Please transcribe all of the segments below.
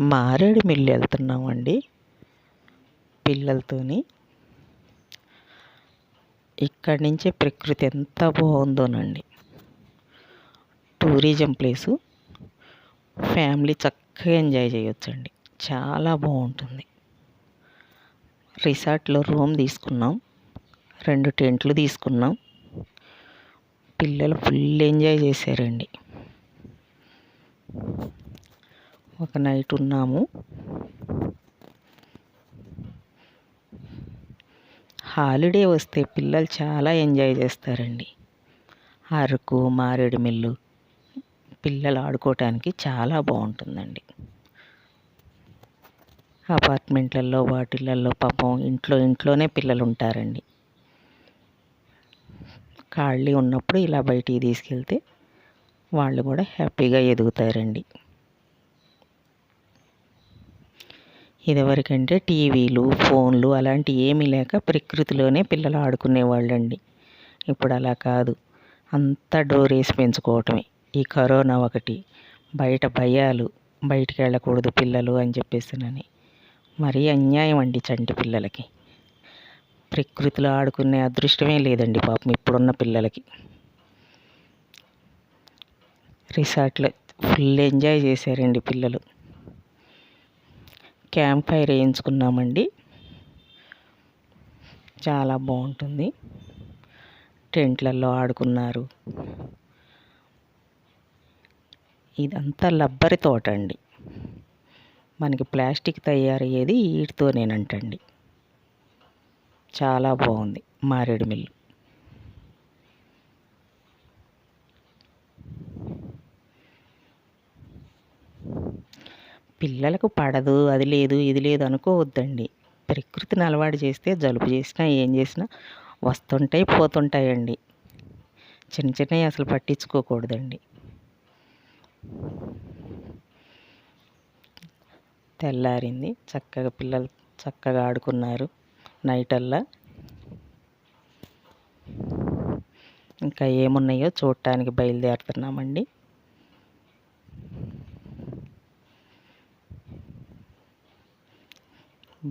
మారేడు మిల్లి వెళ్తున్నామండి పిల్లలతోని. ఇక్కడి నుంచే ప్రకృతి ఎంత బాగుందోనండి. Tourism place. ఫ్యామిలీ చక్కగా ఎంజాయ్ చేయొచ్చండి. చాలా బాగుంటుంది. రిసార్ట్లో రూమ్ తీసుకున్నాం. రెండు టెంట్లు తీసుకున్నాం. పిల్లలు ఫుల్ ఎంజాయ్ చేశారండి. ఒక నైట్ ఉన్నాము. హాలిడే వస్తే పిల్లలు చాలా ఎంజాయ్ చేస్తారండి. అరకు మారేడుమిల్లు పిల్లలు ఆడుకోవటానికి చాలా బాగుంటుందండి. అపార్ట్మెంట్లలో వాటిలలో పాపం ఇంట్లో ఇంట్లోనే పిల్లలు ఉంటారండి. ఖాళీ ఉన్నప్పుడు ఇలా బయటికి తీసుకెళ్తే వాళ్ళు కూడా హ్యాపీగా ఎదుగుతారండి. ఇదివరకంటే టీవీలు ఫోన్లు అలాంటివి ఏమీ లేక ప్రకృతిలోనే పిల్లలు ఆడుకునేవాళ్ళండి. ఇప్పుడు అలా కాదు. అంతా డోర్ వేసి పెంచుకోవటమే. ఈ కరోనా ఒకటి. బయట భయాలు బయటికి వెళ్ళకూడదు పిల్లలు అని చెప్పేసినని. మరీ అన్యాయం అండి చంటి పిల్లలకి. ప్రకృతిలో ఆడుకునే అదృష్టమే లేదండి పాపం ఇప్పుడున్న పిల్లలకి. రిసార్ట్లో ఫుల్ ఎంజాయ్ చేశారండి పిల్లలు. క్యాంప్ ఫైర్ వేయించుకున్నామండి. చాలా బాగుంటుంది. టెంట్లలో ఆడుకున్నారు. ఇదంతా లబ్బరి తోట అండి మనకి ప్లాస్టిక్ తయారయ్యేది వీటితోనేనంటండి చాలా బాగుంది. మారేడు మిల్లు పిల్లలకు పడదు అది లేదు ఇది లేదు అనుకోవద్దండి. ప్రకృతిని అలవాటు చేస్తే జలుబు చేసినా ఏం చేసినా వస్తుంటాయి పోతుంటాయండి. చిన్న చిన్నవి అసలు పట్టించుకోకూడదండి. తెల్లారింది చక్కగా పిల్లలు చక్కగా ఆడుకున్నారు నైట్ అల్లా ఇంకా ఏమున్నాయో చూడటానికి బయలుదేరుతున్నామండి.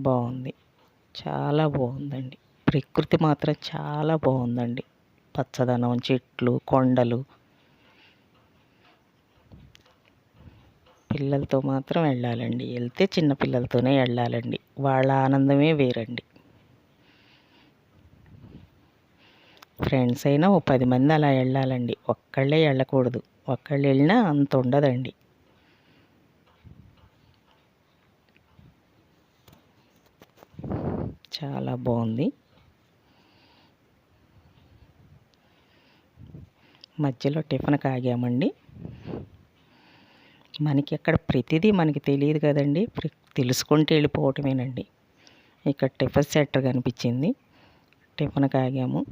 బాగుంది. చాలా బాగుందండి. ప్రకృతి మాత్రం చాలా బాగుందండి. పచ్చదనం చెట్లు కొండలు. పిల్లలతో మాత్రం వెళ్ళాలండి. వెళ్తే చిన్న పిల్లలతోనే వెళ్ళాలండి. వాళ్ళ ఆనందమే వేరండి. ఫ్రెండ్స్ అయినా ఓ పది మంది అలా వెళ్ళాలండి. ఒక్కళ్ళే వెళ్ళకూడదు. ఒక్కళ్ళు వెళ్ళినా అంత ఉండదండి. చాలా బాగుంది. మధ్యలో టిఫిన్కి ఆగామండి మనకి అక్కడ ప్రతిదీ మనకి తెలియదు కదండి. తెలుసుకుంటే వెళ్ళిపోవటమేనండి. ఇక్కడ టిఫిన్ సెంటర్ కనిపించింది. టిఫిన్కి ఆగాము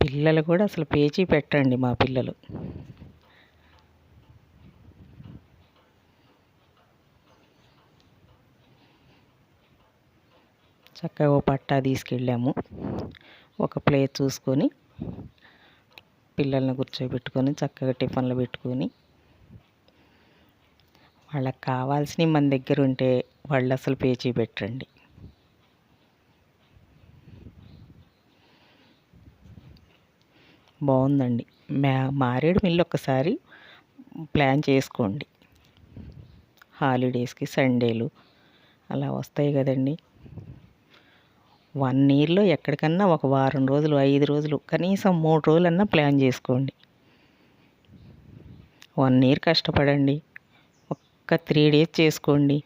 పిల్లలు కూడా అసలు పేచీ పెట్టండి మా పిల్లలు. చక్కగా ఓ పట్టా తీసుకెళ్ళాము. ఒక ప్లేట్ చూసుకొని పిల్లల్ని కూర్చోబెట్టుకొని చక్కగా టిఫిన్లు పెట్టుకొని వాళ్ళకి కావాల్సినవి మన దగ్గర ఉంటే వాళ్ళు అసలు పేచీ పెట్టండి బాగుందండి. మా మారేడు మిల్లు ఒకసారి ప్లాన్ చేసుకోండి. హాలిడేస్కి సండేలు అలా వస్తాయి కదండి. వన్ ఇయర్లో ఎక్కడికన్నా ఒక వారం రోజులు ఐదు రోజులు కనీసం మూడు రోజులన్నా ప్లాన్ చేసుకోండి. వన్ ఇయర్ కష్టపడండి. ఒక్క త్రీ డేస్ చేసుకోండి.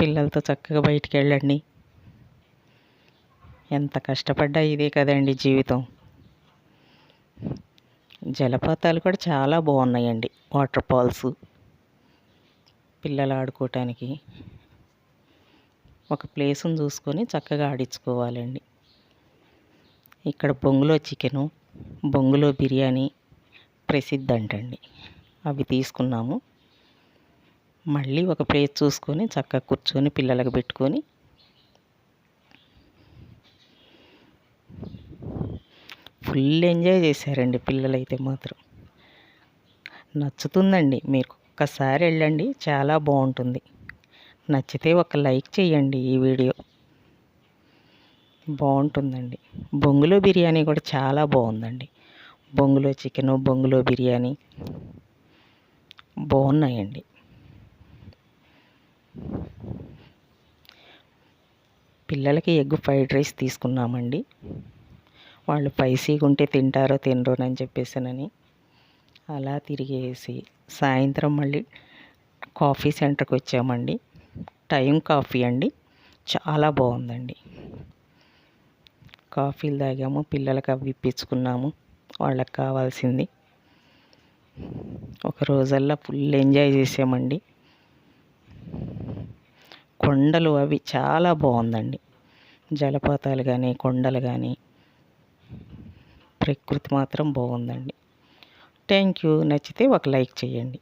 పిల్లలతో చక్కగా బయటికి వెళ్ళండి. ఎంత కష్టపడ్డా ఇదే కదండి జీవితం. జలపాతాలు కూడా చాలా బాగున్నాయండి వాటర్ ఫాల్స్. పిల్లలు ఆడుకోవటానికి ఒక ప్లేస్ని చూసుకొని చక్కగా ఆడించుకోవాలండి. ఇక్కడ బొంగులో చికెను బొంగులో బిర్యానీ ప్రసిద్ధి అంటండి అవి తీసుకున్నాము. మళ్ళీ ఒక ప్లేస్ చూసుకొని చక్కగా కూర్చొని పిల్లలకు పెట్టుకొని ఫుల్ ఎంజాయ్ చేశారండి పిల్లలైతే మాత్రం. నచ్చుతుందండి. మీరు ఒక్కసారి వెళ్ళండి. చాలా బాగుంటుంది. నచ్చితే ఒక లైక్ చేయండి ఈ వీడియో. బాగుంటుందండి. బొంగులో బిర్యానీ కూడా చాలా బాగుందండి. బొంగులో చికెను బొంగులో బిర్యానీ బాగున్నాయండి. పిల్లలకి ఎగ్ ఫ్రైడ్ రైస్ తీసుకున్నామండి. వాళ్ళు స్పైసీగా ఉంటే తింటారో తినరోనని చెప్పేసానని అలా తిరిగేసి సాయంత్రం మళ్ళీ కాఫీ సెంటర్కి వచ్చామండి. టైం కాఫీ అండి. చాలా బాగుందండి. కాఫీలు తాగాము పిల్లలకి అవి ఇప్పించుకున్నాము వాళ్ళకి కావాల్సింది. ఒక రోజల్లా ఫుల్ ఎంజాయ్ చేసామండి. కొండలు అవి చాలా బాగుందండి. జలపాతాలు కానీ కొండలు కానీ ప్రకృతి మాత్రం బాగుందండి. Thank you. నచ్చితే ఒక లైక్ చేయండి.